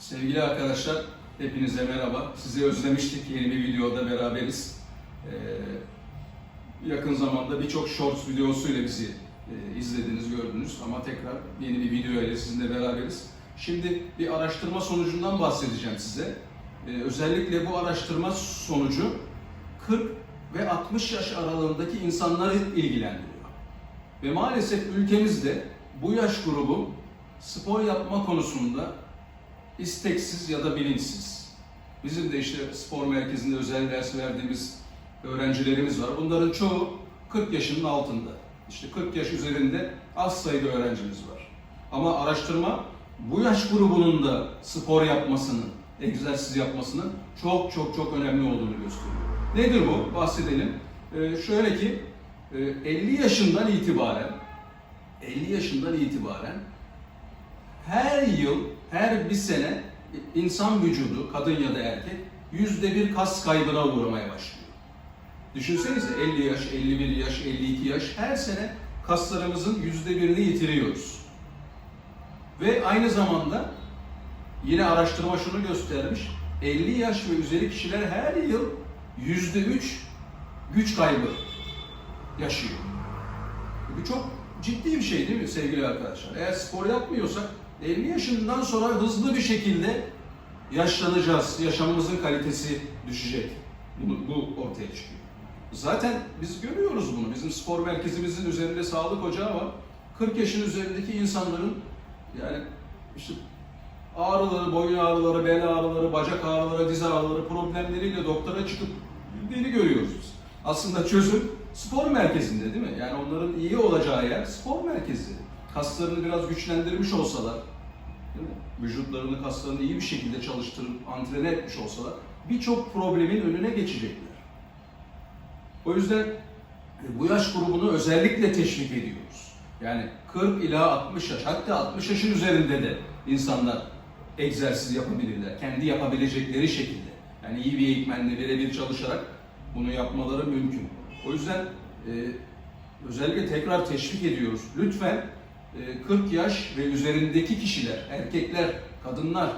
Sevgili arkadaşlar, hepinize merhaba. Sizi özlemiştik, yeni bir videoda beraberiz. Ee, yakın zamanda birçok shorts videosuyla bizi e, izlediniz, gördünüz ama tekrar yeni bir video ile sizinle beraberiz. Şimdi bir araştırma sonucundan bahsedeceğim size. Ee, özellikle bu araştırma sonucu 40 ve 60 yaş aralığındaki insanları ilgilendiriyor. Ve maalesef ülkemizde bu yaş grubu spor yapma konusunda isteksiz ya da bilinçsiz. Bizim de işte spor merkezinde özel ders verdiğimiz öğrencilerimiz var. Bunların çoğu 40 yaşının altında. İşte 40 yaş üzerinde az sayıda öğrencimiz var. Ama araştırma bu yaş grubunun da spor yapmasının, egzersiz yapmasının çok çok çok önemli olduğunu gösteriyor. Nedir bu? Bahsedelim. Ee, şöyle ki e, 50 yaşından itibaren 50 yaşından itibaren her yıl, her bir sene insan vücudu, kadın ya da erkek yüzde bir kas kaybına uğramaya başlıyor. Düşünsenize 50 yaş, 51 yaş, 52 yaş her sene kaslarımızın yüzde birini yitiriyoruz. Ve aynı zamanda yine araştırma şunu göstermiş, 50 yaş ve üzeri kişiler her yıl yüzde üç güç kaybı yaşıyor. Bu çok ciddi bir şey değil mi sevgili arkadaşlar? Eğer spor yapmıyorsak 50 yaşından sonra hızlı bir şekilde yaşlanacağız. Yaşamımızın kalitesi düşecek. Bu, bu ortaya çıkıyor. Zaten biz görüyoruz bunu. Bizim spor merkezimizin üzerinde sağlık ocağı var. 40 yaşın üzerindeki insanların yani işte ağrıları, boyun ağrıları, bel ağrıları, bacak ağrıları, diz ağrıları problemleriyle doktora çıkıp gittiğini görüyoruz biz. Aslında çözüm spor merkezinde değil mi? Yani onların iyi olacağı yer spor merkezi. Kaslarını biraz güçlendirmiş olsalar, değil mi? vücutlarını, kaslarını iyi bir şekilde çalıştırıp antrene etmiş olsalar birçok problemin önüne geçecekler. O yüzden e, bu yaş grubunu özellikle teşvik ediyoruz. Yani 40 ila 60 yaş, hatta 60 yaşın üzerinde de insanlar egzersiz yapabilirler. Kendi yapabilecekleri şekilde. Yani iyi bir eğitmenle birebir çalışarak bunu yapmaları mümkün. O yüzden e, özellikle tekrar teşvik ediyoruz. Lütfen 40 yaş ve üzerindeki kişiler, erkekler, kadınlar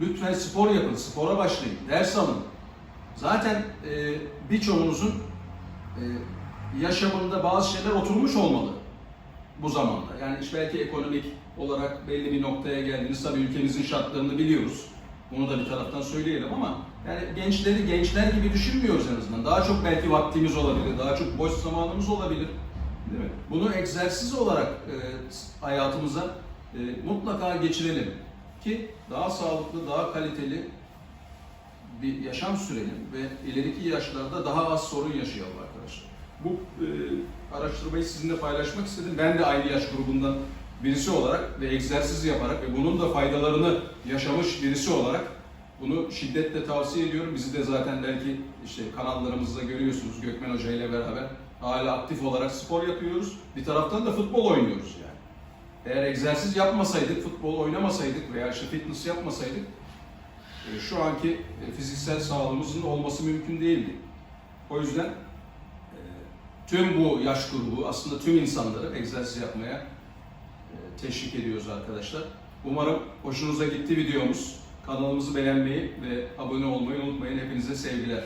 lütfen spor yapın, spora başlayın, ders alın. Zaten e, birçoğunuzun e, yaşamında bazı şeyler oturmuş olmalı bu zamanda. Yani işte belki ekonomik olarak belli bir noktaya geldiniz. Tabii ülkemizin şartlarını biliyoruz. Bunu da bir taraftan söyleyelim ama yani gençleri gençler gibi düşünmüyoruz en azından. Daha çok belki vaktimiz olabilir, daha çok boş zamanımız olabilir. Değil mi? Bunu egzersiz olarak e, hayatımıza e, mutlaka geçirelim ki daha sağlıklı, daha kaliteli bir yaşam sürelim ve ileriki yaşlarda daha az sorun yaşayalım arkadaşlar. Bu e, araştırmayı sizinle paylaşmak istedim. Ben de aynı yaş grubundan birisi olarak ve egzersiz yaparak ve bunun da faydalarını yaşamış birisi olarak bunu şiddetle tavsiye ediyorum. Bizi de zaten belki işte kanallarımızda görüyorsunuz Gökmen Hoca ile beraber hala aktif olarak spor yapıyoruz. Bir taraftan da futbol oynuyoruz yani. Eğer egzersiz yapmasaydık, futbol oynamasaydık veya işte fitness yapmasaydık e, şu anki e, fiziksel sağlığımızın olması mümkün değildi. O yüzden e, tüm bu yaş grubu aslında tüm insanları egzersiz yapmaya teşvik ediyoruz arkadaşlar. Umarım hoşunuza gitti videomuz. Kanalımızı beğenmeyi ve abone olmayı unutmayın. Hepinize sevgiler.